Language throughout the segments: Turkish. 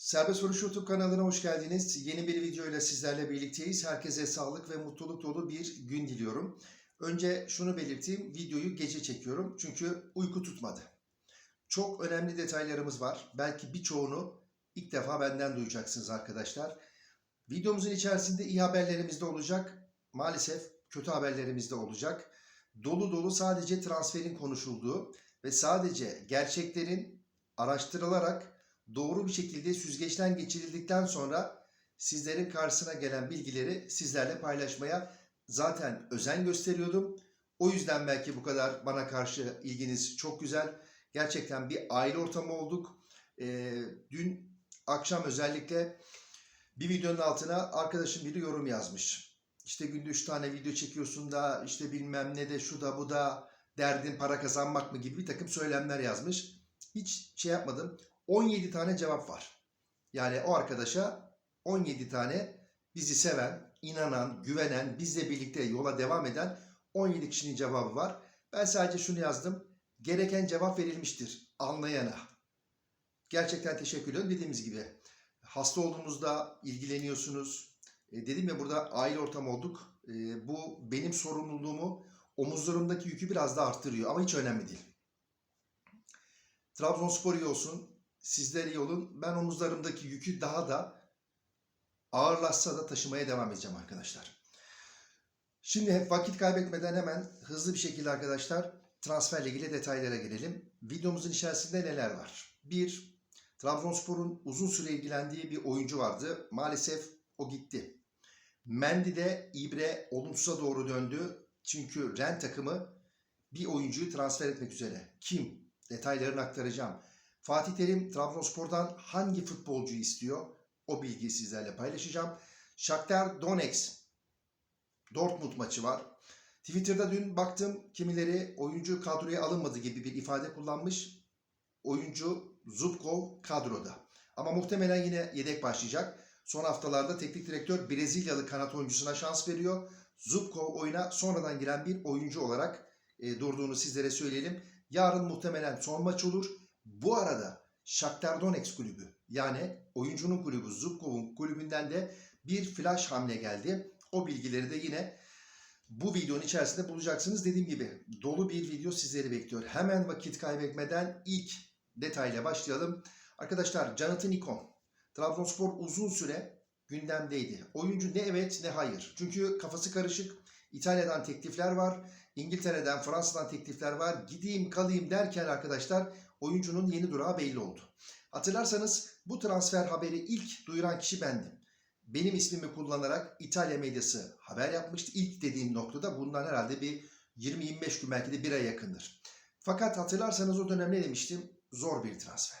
Serbest Vuruş YouTube kanalına hoş geldiniz. Yeni bir videoyla sizlerle birlikteyiz. Herkese sağlık ve mutluluk dolu bir gün diliyorum. Önce şunu belirteyim, videoyu gece çekiyorum çünkü uyku tutmadı. Çok önemli detaylarımız var. Belki birçoğunu ilk defa benden duyacaksınız arkadaşlar. Videomuzun içerisinde iyi haberlerimiz de olacak. Maalesef kötü haberlerimiz de olacak. Dolu dolu sadece transferin konuşulduğu ve sadece gerçeklerin araştırılarak doğru bir şekilde süzgeçten geçirildikten sonra sizlerin karşısına gelen bilgileri sizlerle paylaşmaya zaten özen gösteriyordum. O yüzden belki bu kadar bana karşı ilginiz çok güzel. Gerçekten bir aile ortamı olduk. Ee, dün akşam özellikle bir videonun altına arkadaşım biri yorum yazmış. İşte günde 3 tane video çekiyorsun da işte bilmem ne de şu da bu da derdin para kazanmak mı gibi bir takım söylemler yazmış. Hiç şey yapmadım. 17 tane cevap var. Yani o arkadaşa 17 tane bizi seven, inanan, güvenen, bizle birlikte yola devam eden 17 kişinin cevabı var. Ben sadece şunu yazdım. Gereken cevap verilmiştir anlayana. Gerçekten teşekkür ediyorum. Dediğimiz gibi hasta olduğunuzda ilgileniyorsunuz. E, dedim ya burada aile ortamı olduk. E, bu benim sorumluluğumu, omuzlarımdaki yükü biraz da arttırıyor ama hiç önemli değil. Trabzonspor iyi olsun, sizler iyi olun. Ben omuzlarımdaki yükü daha da ağırlaşsa da taşımaya devam edeceğim arkadaşlar. Şimdi hep vakit kaybetmeden hemen hızlı bir şekilde arkadaşlar transferle ilgili detaylara girelim. Videomuzun içerisinde neler var? Bir, Trabzonspor'un uzun süre ilgilendiği bir oyuncu vardı. Maalesef o gitti. Mendy'de İbre olumsuza doğru döndü. Çünkü Ren takımı bir oyuncuyu transfer etmek üzere. Kim? Detaylarını aktaracağım. Fatih Terim Trabzonspor'dan hangi futbolcuyu istiyor? O bilgiyi sizlerle paylaşacağım. Shakhtar Donetsk Dortmund maçı var. Twitter'da dün baktım kimileri oyuncu kadroya alınmadı gibi bir ifade kullanmış. Oyuncu Zubkov kadroda. Ama muhtemelen yine yedek başlayacak. Son haftalarda teknik direktör Brezilyalı kanat oyuncusuna şans veriyor. Zubkov oyuna sonradan giren bir oyuncu olarak e, durduğunu sizlere söyleyelim. Yarın muhtemelen son maç olur. Bu arada Shakhtar Donetsk kulübü yani oyuncunun kulübü Zubkov'un kulübünden de bir flash hamle geldi. O bilgileri de yine bu videonun içerisinde bulacaksınız. Dediğim gibi dolu bir video sizleri bekliyor. Hemen vakit kaybetmeden ilk detayla başlayalım. Arkadaşlar Jonathan Ikon. Trabzonspor uzun süre gündemdeydi. Oyuncu ne evet ne hayır. Çünkü kafası karışık. İtalya'dan teklifler var. İngiltere'den, Fransa'dan teklifler var. Gideyim kalayım derken arkadaşlar oyuncunun yeni durağı belli oldu. Hatırlarsanız bu transfer haberi ilk duyuran kişi bendim. Benim ismimi kullanarak İtalya medyası haber yapmıştı. İlk dediğim noktada bundan herhalde bir 20-25 gün belki de bir ay yakındır. Fakat hatırlarsanız o dönem ne demiştim? Zor bir transfer.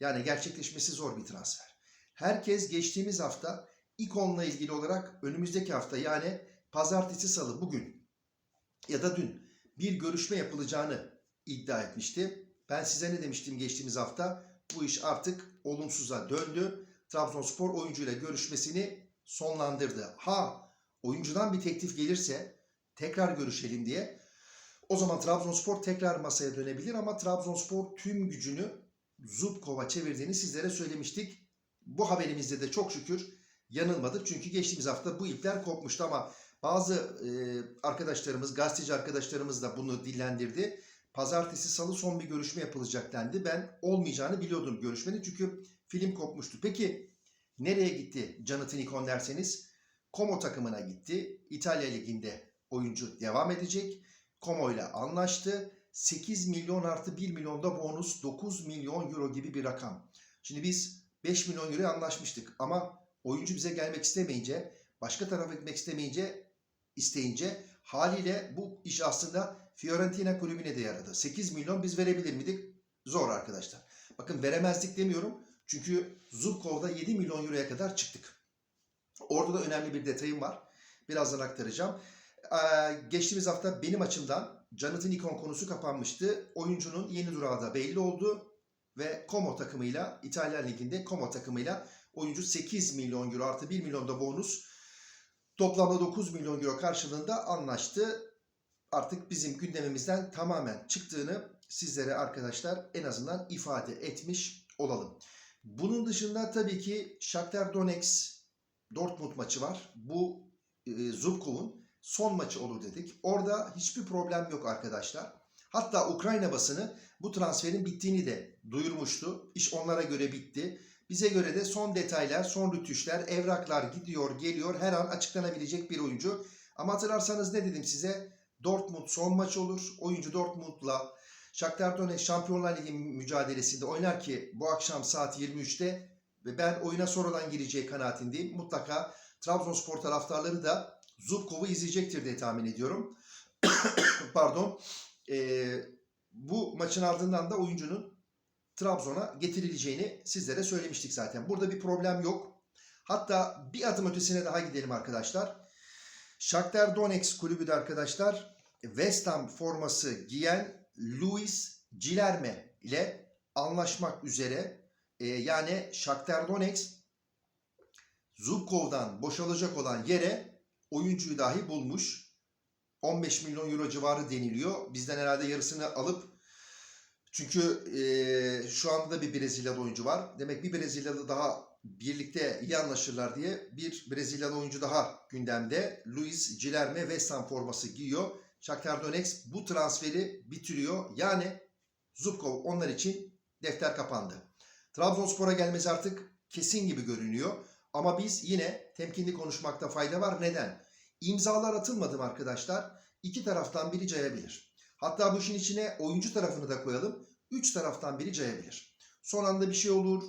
Yani gerçekleşmesi zor bir transfer. Herkes geçtiğimiz hafta ikonla ilgili olarak önümüzdeki hafta yani pazartesi salı bugün ya da dün bir görüşme yapılacağını iddia etmişti. Ben size ne demiştim geçtiğimiz hafta? Bu iş artık olumsuza döndü. Trabzonspor oyuncuyla görüşmesini sonlandırdı. Ha oyuncudan bir teklif gelirse tekrar görüşelim diye o zaman Trabzonspor tekrar masaya dönebilir ama Trabzonspor tüm gücünü Zubkov'a çevirdiğini sizlere söylemiştik. Bu haberimizde de çok şükür yanılmadık. Çünkü geçtiğimiz hafta bu ipler kopmuştu ama bazı e, arkadaşlarımız, gazeteci arkadaşlarımız da bunu dillendirdi. Pazartesi salı son bir görüşme yapılacak dendi. Ben olmayacağını biliyordum görüşmenin çünkü film kopmuştu. Peki nereye gitti Jonathan Ikon derseniz? Como takımına gitti. İtalya Ligi'nde oyuncu devam edecek. Como ile anlaştı. 8 milyon artı 1 milyonda bonus 9 milyon euro gibi bir rakam. Şimdi biz 5 milyon euroya anlaşmıştık ama oyuncu bize gelmek istemeyince, başka tarafa gitmek istemeyince, isteyince haliyle bu iş aslında Fiorentina kulübüne de yaradı. 8 milyon biz verebilir miydik? Zor arkadaşlar. Bakın veremezdik demiyorum. Çünkü Zubkov'da 7 milyon euroya kadar çıktık. Orada da önemli bir detayım var. Birazdan aktaracağım. Ee, geçtiğimiz hafta benim açımdan Jonathan Ikon konusu kapanmıştı. Oyuncunun yeni durağı da belli oldu. Ve Como takımıyla, İtalyan Ligi'nde Como takımıyla oyuncu 8 milyon euro artı 1 milyon da bonus. Toplamda 9 milyon euro karşılığında anlaştı. Artık bizim gündemimizden tamamen çıktığını sizlere arkadaşlar en azından ifade etmiş olalım. Bunun dışında tabii ki Shakhtar Donetsk Dortmund maçı var. Bu e, Zubkov'un son maçı olur dedik. Orada hiçbir problem yok arkadaşlar. Hatta Ukrayna basını bu transferin bittiğini de duyurmuştu. İş onlara göre bitti. Bize göre de son detaylar, son rütüşler, evraklar gidiyor, geliyor. Her an açıklanabilecek bir oyuncu. Ama hatırlarsanız ne dedim size? Dortmund son maç olur. Oyuncu Dortmund'la Shakhtar Donetsk Şampiyonlar Ligi mücadelesinde oynar ki bu akşam saat 23'te ve ben oyuna sonradan gireceği kanaatindeyim. Mutlaka Trabzonspor taraftarları da Zubkov'u izleyecektir diye tahmin ediyorum. Pardon. Ee, bu maçın ardından da oyuncunun Trabzon'a getirileceğini sizlere söylemiştik zaten. Burada bir problem yok. Hatta bir adım ötesine daha gidelim arkadaşlar. Shakhtar Donetsk kulübü de arkadaşlar West Ham forması giyen Luis Cilerme ile anlaşmak üzere e, yani Shakhtar Donetsk Zubkov'dan boşalacak olan yere oyuncuyu dahi bulmuş. 15 milyon euro civarı deniliyor. Bizden herhalde yarısını alıp çünkü e, şu anda da bir Brezilyalı oyuncu var. Demek bir Brezilyalı daha birlikte iyi anlaşırlar diye bir Brezilyalı oyuncu daha gündemde. Luis Cilerme West Ham forması giyiyor. Shakhtar Donetsk bu transferi bitiriyor. Yani Zubkov onlar için defter kapandı. Trabzonspor'a gelmesi artık kesin gibi görünüyor. Ama biz yine temkinli konuşmakta fayda var. Neden? İmzalar atılmadı mı arkadaşlar? İki taraftan biri cayabilir. Hatta bu işin içine oyuncu tarafını da koyalım. Üç taraftan biri cayabilir. Son anda bir şey olur,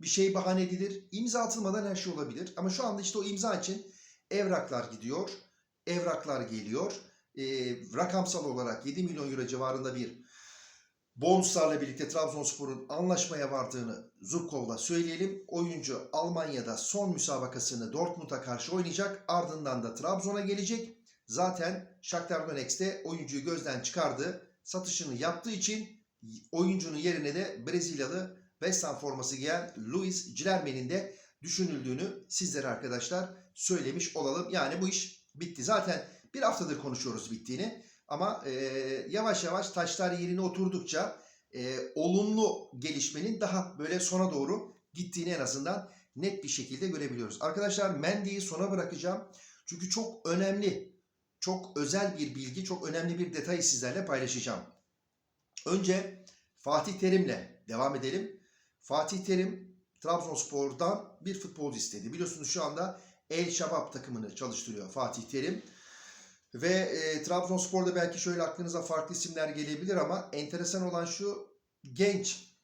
bir şey bahane edilir. İmza atılmadan her şey olabilir. Ama şu anda işte o imza için evraklar gidiyor, evraklar geliyor. Ee, rakamsal olarak 7 milyon euro civarında bir bonuslarla birlikte Trabzonspor'un anlaşmaya vardığını Zubkov'la söyleyelim. Oyuncu Almanya'da son müsabakasını Dortmund'a karşı oynayacak. Ardından da Trabzon'a gelecek. Zaten Shakhtar Donetsk'te oyuncuyu gözden çıkardı. Satışını yaptığı için oyuncunun yerine de Brezilyalı West Ham forması giyen Luis Cilerme'nin de düşünüldüğünü sizlere arkadaşlar söylemiş olalım. Yani bu iş bitti. Zaten bir haftadır konuşuyoruz bittiğini. Ama e, yavaş yavaş taşlar yerine oturdukça e, olumlu gelişmenin daha böyle sona doğru gittiğini en azından net bir şekilde görebiliyoruz. Arkadaşlar Mendy'yi sona bırakacağım. Çünkü çok önemli, çok özel bir bilgi, çok önemli bir detayı sizlerle paylaşacağım. Önce Fatih Terim'le devam edelim. Fatih Terim Trabzonspor'dan bir futbolcu istedi. Biliyorsunuz şu anda El Şabab takımını çalıştırıyor Fatih Terim. Ve e, Trabzonspor'da belki şöyle aklınıza farklı isimler gelebilir ama enteresan olan şu genç.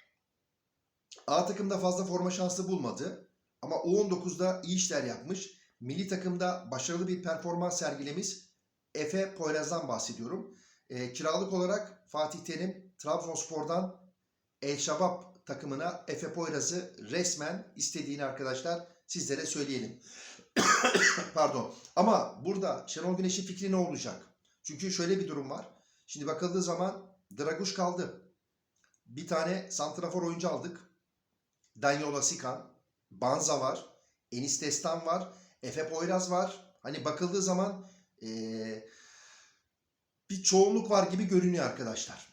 A takımda fazla forma şansı bulmadı. Ama U19'da iyi işler yapmış. Milli takımda başarılı bir performans sergilemiş. Efe Poyraz'dan bahsediyorum. E, kiralık olarak Fatih Terim Trabzonspor'dan El Şabab takımına Efe Poyraz'ı resmen istediğini arkadaşlar sizlere söyleyelim. Pardon. Ama burada Şenol Güneş'in fikri ne olacak? Çünkü şöyle bir durum var. Şimdi bakıldığı zaman Draguş kaldı. Bir tane santrafor oyuncu aldık. Danyola Sikan. Banza var. Enis Destan var. Efe Poyraz var. Hani bakıldığı zaman ee, bir çoğunluk var gibi görünüyor arkadaşlar.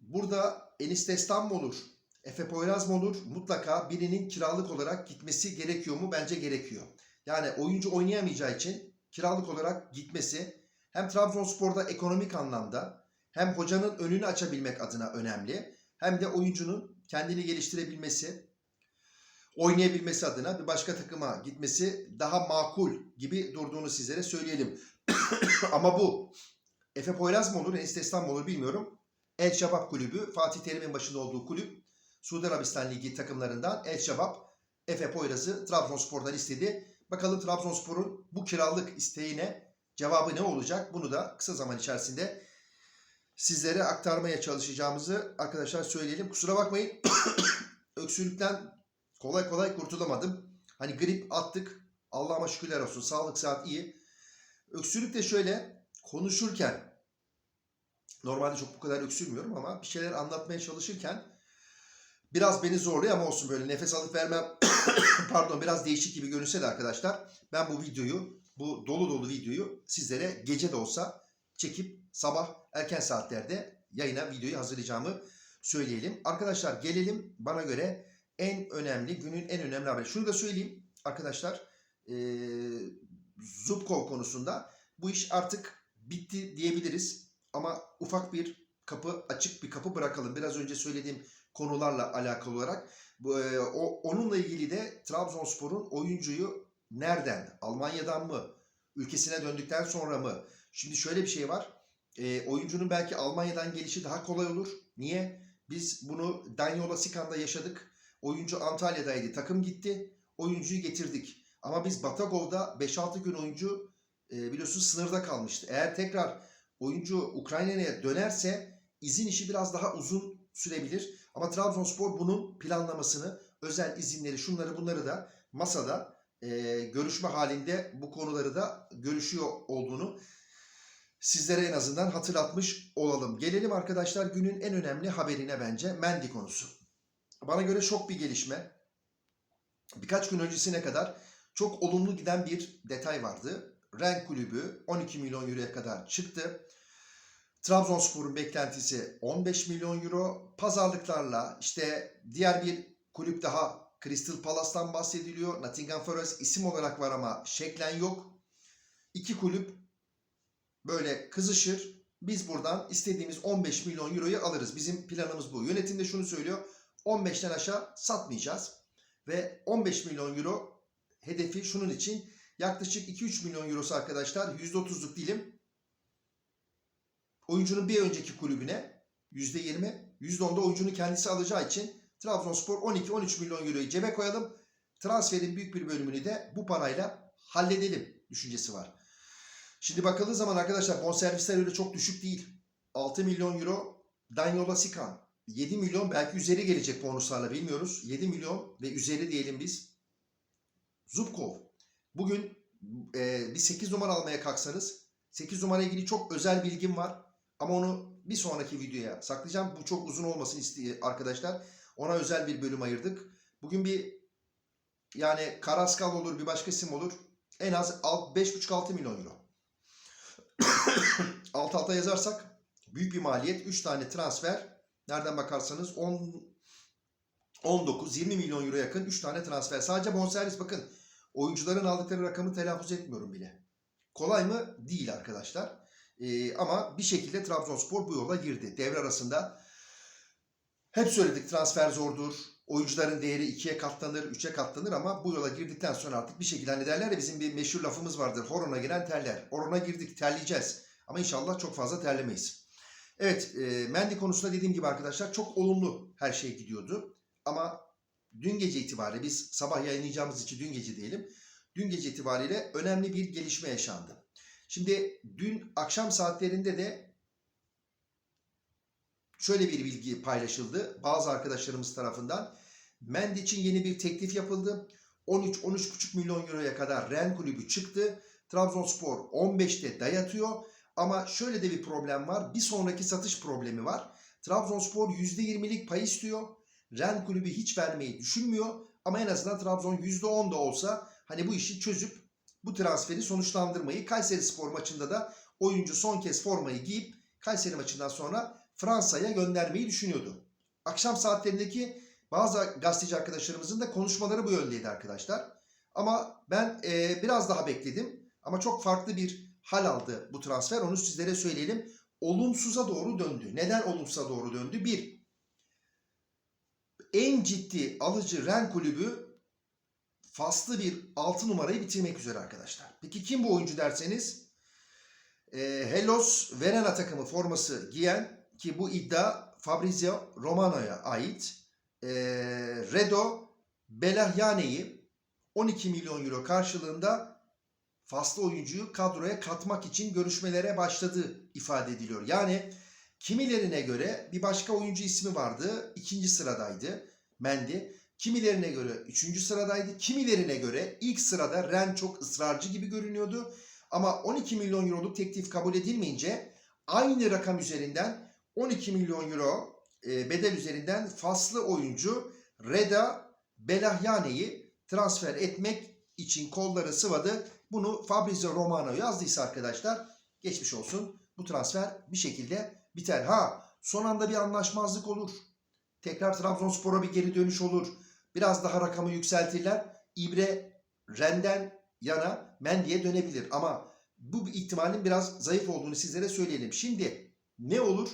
Burada Enis Destan mı olur? Efe Poyraz mı olur? Mutlaka birinin kiralık olarak gitmesi gerekiyor mu? Bence gerekiyor. Yani oyuncu oynayamayacağı için kiralık olarak gitmesi hem Trabzonspor'da ekonomik anlamda hem hocanın önünü açabilmek adına önemli. Hem de oyuncunun kendini geliştirebilmesi, oynayabilmesi adına bir başka takıma gitmesi daha makul gibi durduğunu sizlere söyleyelim. Ama bu Efe Poyraz mı olur, Enis Destan mı olur bilmiyorum. El Şabab kulübü, Fatih Terim'in başında olduğu kulüp, Suudi Arabistan Ligi takımlarından El Şabab, Efe Poyraz'ı Trabzonspor'dan istedi. Bakalım Trabzonspor'un bu kiralık isteğine cevabı ne olacak? Bunu da kısa zaman içerisinde sizlere aktarmaya çalışacağımızı arkadaşlar söyleyelim. Kusura bakmayın. Öksürükten kolay kolay kurtulamadım. Hani grip attık. Allah'ıma şükürler olsun. Sağlık saat iyi. Öksürük de şöyle konuşurken normalde çok bu kadar öksürmüyorum ama bir şeyler anlatmaya çalışırken biraz beni zorluyor ama olsun böyle nefes alıp vermem pardon biraz değişik gibi görünse de arkadaşlar ben bu videoyu bu dolu dolu videoyu sizlere gece de olsa çekip sabah erken saatlerde yayına videoyu hazırlayacağımı söyleyelim. Arkadaşlar gelelim bana göre en önemli, günün en önemli haberi. Şunu da söyleyeyim arkadaşlar. E, Zubkov konusunda bu iş artık bitti diyebiliriz. Ama ufak bir kapı, açık bir kapı bırakalım. Biraz önce söylediğim konularla alakalı olarak. Bu, e, o, onunla ilgili de Trabzonspor'un oyuncuyu nereden? Almanya'dan mı? Ülkesine döndükten sonra mı? Şimdi şöyle bir şey var. E, oyuncunun belki Almanya'dan gelişi daha kolay olur. Niye? Biz bunu Danyola Sikan'da yaşadık. Oyuncu Antalya'daydı. Takım gitti. Oyuncuyu getirdik. Ama biz Batagov'da 5-6 gün oyuncu e, biliyorsunuz sınırda kalmıştı. Eğer tekrar oyuncu Ukrayna'ya dönerse izin işi biraz daha uzun sürebilir. Ama Trabzonspor bunun planlamasını, özel izinleri, şunları bunları da masada e, görüşme halinde bu konuları da görüşüyor olduğunu sizlere en azından hatırlatmış olalım. Gelelim arkadaşlar günün en önemli haberine bence Mendy konusu. Bana göre şok bir gelişme. Birkaç gün öncesine kadar çok olumlu giden bir detay vardı. Ren kulübü 12 milyon euroya kadar çıktı. Trabzonspor'un beklentisi 15 milyon euro. Pazarlıklarla işte diğer bir kulüp daha Crystal Palace'tan bahsediliyor. Nottingham Forest isim olarak var ama şeklen yok. İki kulüp böyle kızışır. Biz buradan istediğimiz 15 milyon euroyu alırız. Bizim planımız bu. Yönetim de şunu söylüyor. 15'ten aşağı satmayacağız. Ve 15 milyon euro hedefi şunun için yaklaşık 2-3 milyon eurosu arkadaşlar %30'luk dilim oyuncunun bir önceki kulübüne %20, %10'da oyuncunun kendisi alacağı için Trabzonspor 12-13 milyon euroyu cebe koyalım. Transferin büyük bir bölümünü de bu parayla halledelim düşüncesi var. Şimdi bakıldığı zaman arkadaşlar bonservisler öyle çok düşük değil. 6 milyon euro Danyola Sikan. 7 milyon belki üzeri gelecek bonuslarla bilmiyoruz. 7 milyon ve üzeri diyelim biz. Zubkov. Bugün e, bir 8 numara almaya kalksanız 8 numara ilgili çok özel bilgim var. Ama onu bir sonraki videoya saklayacağım. Bu çok uzun olmasın arkadaşlar. Ona özel bir bölüm ayırdık. Bugün bir yani Karaskal olur bir başka isim olur. En az 5,5-6 milyon euro. alt alta yazarsak büyük bir maliyet. 3 tane transfer. Nereden bakarsanız 10 19-20 milyon euro yakın 3 tane transfer. Sadece bonservis bakın. Oyuncuların aldıkları rakamı telaffuz etmiyorum bile. Kolay mı? Değil arkadaşlar. Ee, ama bir şekilde Trabzonspor bu yola girdi. Devre arasında hep söyledik transfer zordur. Oyuncuların değeri ikiye katlanır, üçe katlanır ama bu yola girdikten sonra artık bir şekilde hani derler ya bizim bir meşhur lafımız vardır. Horona giren terler. Horona girdik terleyeceğiz. Ama inşallah çok fazla terlemeyiz. Evet e, Mendy konusunda dediğim gibi arkadaşlar çok olumlu her şey gidiyordu. Ama dün gece itibariyle biz sabah yayınlayacağımız için dün gece diyelim. Dün gece itibariyle önemli bir gelişme yaşandı. Şimdi dün akşam saatlerinde de şöyle bir bilgi paylaşıldı bazı arkadaşlarımız tarafından. Mendy için yeni bir teklif yapıldı. 13-13,5 milyon euroya kadar Ren kulübü çıktı. Trabzonspor 15'te dayatıyor. Ama şöyle de bir problem var. Bir sonraki satış problemi var. Trabzonspor %20'lik pay istiyor. Ren kulübü hiç vermeyi düşünmüyor. Ama en azından Trabzon %10 da olsa hani bu işi çözüp bu transferi sonuçlandırmayı Kayseri Spor maçında da oyuncu son kez formayı giyip Kayseri maçından sonra Fransa'ya göndermeyi düşünüyordu. Akşam saatlerindeki bazı gazeteci arkadaşlarımızın da konuşmaları bu yöndeydi arkadaşlar. Ama ben e, biraz daha bekledim. Ama çok farklı bir hal aldı bu transfer. Onu sizlere söyleyelim. Olumsuza doğru döndü. Neden olumsuza doğru döndü? Bir, en ciddi alıcı Ren kulübü faslı bir 6 numarayı bitirmek üzere arkadaşlar. Peki kim bu oyuncu derseniz e, Hellos Verena takımı forması giyen ki bu iddia Fabrizio Romano'ya ait e, Redo Belahyane'yi 12 milyon euro karşılığında faslı oyuncuyu kadroya katmak için görüşmelere başladığı ifade ediliyor. Yani kimilerine göre bir başka oyuncu ismi vardı. ikinci sıradaydı Mendy. Kimilerine göre üçüncü sıradaydı. Kimilerine göre ilk sırada Ren çok ısrarcı gibi görünüyordu. Ama 12 milyon euroluk teklif kabul edilmeyince aynı rakam üzerinden 12 milyon euro e, bedel üzerinden faslı oyuncu Reda Belahyane'yi transfer etmek için kolları sıvadı. Bunu Fabrizio Romano yazdıysa arkadaşlar geçmiş olsun. Bu transfer bir şekilde biter. Ha son anda bir anlaşmazlık olur. Tekrar Trabzonspor'a bir geri dönüş olur. Biraz daha rakamı yükseltirler. İbre Ren'den yana Mendy'ye dönebilir. Ama bu ihtimalin biraz zayıf olduğunu sizlere söyleyelim. Şimdi ne olur?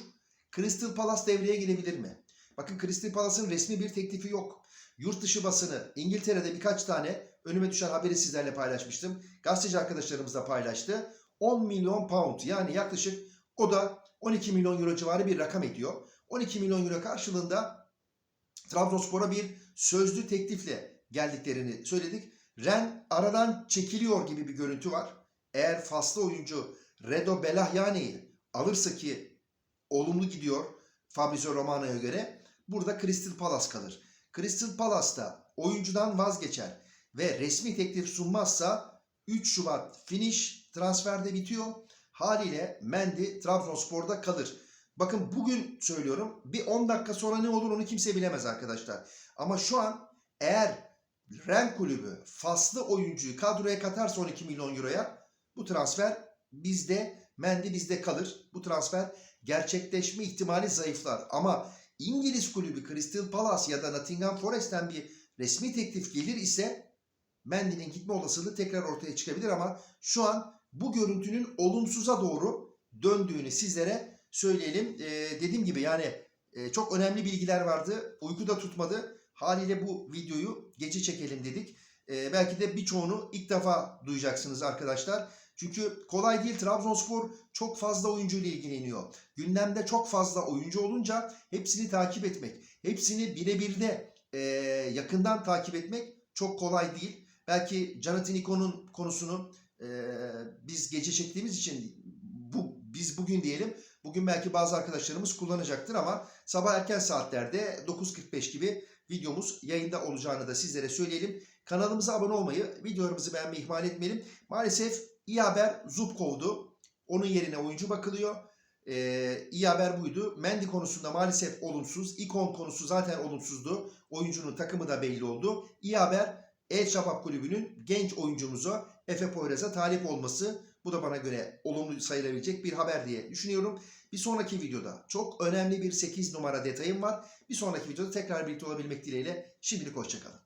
Crystal Palace devreye girebilir mi? Bakın Crystal Palace'ın resmi bir teklifi yok. Yurt dışı basını İngiltere'de birkaç tane önüme düşen haberi sizlerle paylaşmıştım. Gazeteci arkadaşlarımız da paylaştı. 10 milyon pound yani yaklaşık o da 12 milyon euro civarı bir rakam ediyor. 12 milyon euro karşılığında Trabzonspor'a bir sözlü teklifle geldiklerini söyledik. Ren aradan çekiliyor gibi bir görüntü var. Eğer faslı oyuncu Redo Belahyani'yi alırsa ki olumlu gidiyor Fabrizio Romano'ya göre burada Crystal Palace kalır. Crystal Palace'da oyuncudan vazgeçer ve resmi teklif sunmazsa 3 Şubat finish transferde bitiyor. Haliyle Mendy Trabzonspor'da kalır. Bakın bugün söylüyorum bir 10 dakika sonra ne olur onu kimse bilemez arkadaşlar. Ama şu an eğer Ren kulübü faslı oyuncuyu kadroya katarsa 12 milyon euroya bu transfer bizde Mendy bizde kalır. Bu transfer gerçekleşme ihtimali zayıflar. Ama İngiliz kulübü Crystal Palace ya da Nottingham Forest'ten bir resmi teklif gelir ise Mendy'nin gitme olasılığı tekrar ortaya çıkabilir ama şu an bu görüntünün olumsuza doğru döndüğünü sizlere söyleyelim. Ee, dediğim gibi yani e, çok önemli bilgiler vardı. Uyku da tutmadı. Haliyle bu videoyu gece çekelim dedik. Ee, belki de birçoğunu ilk defa duyacaksınız arkadaşlar. Çünkü kolay değil Trabzonspor çok fazla oyuncu ile ilgileniyor. Gündemde çok fazla oyuncu olunca hepsini takip etmek, hepsini birebir de e, yakından takip etmek çok kolay değil. Belki Jonathan Iko'nun konusunu e, biz gece çektiğimiz için bu biz bugün diyelim. Bugün belki bazı arkadaşlarımız kullanacaktır ama sabah erken saatlerde 9.45 gibi videomuz yayında olacağını da sizlere söyleyelim. Kanalımıza abone olmayı, videolarımızı beğenmeyi ihmal etmeyelim. Maalesef iyi haber Zubkov'du. Onun yerine oyuncu bakılıyor. Ee, iyi haber buydu. Mendy konusunda maalesef olumsuz. İkon konusu zaten olumsuzdu. Oyuncunun takımı da belli oldu. İyi haber El Şabab Kulübü'nün genç oyuncumuza Efe Poyraz'a talip olması. Bu da bana göre olumlu sayılabilecek bir haber diye düşünüyorum. Bir sonraki videoda çok önemli bir 8 numara detayım var. Bir sonraki videoda tekrar birlikte olabilmek dileğiyle şimdilik hoşçakalın.